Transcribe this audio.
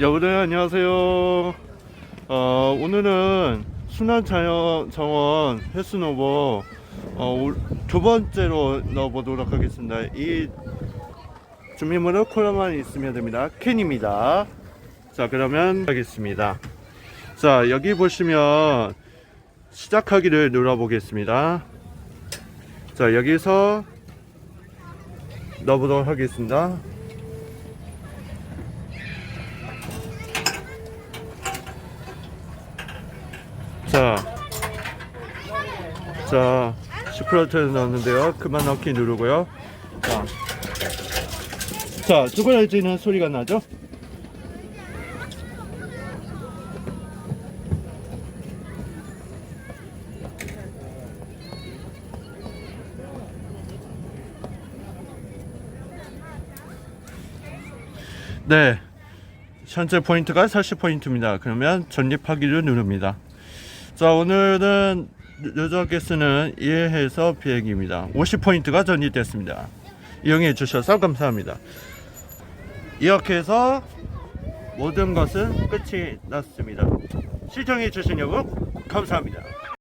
여러분들 안녕하세요. 어, 오늘은 순환자연 정원 헬스노버 어, 올- 두 번째로 넣어보도록 하겠습니다. 이 준비물은 콜라만 있으면 됩니다. 캔입니다. 자 그러면 하겠습니다. 자 여기 보시면 시작하기를 눌러보겠습니다. 자 여기서 넣어보도록 하겠습니다. 자, 자, 10%를 넣었는데요. 그만 넣기 누르고요. 자, 자, 쭈그러지는 소리가 나죠? 네. 현재 포인트가 40포인트입니다. 그러면 전립하기를 누릅니다. 자 오늘은 누적에 쓰는 이해해서 비행입니다 50포인트가 전이됐습니다 이용해 주셔서 감사합니다 이렇게 해서 모든 것은 끝이 났습니다. 시청해 주신 여러분 감사합니다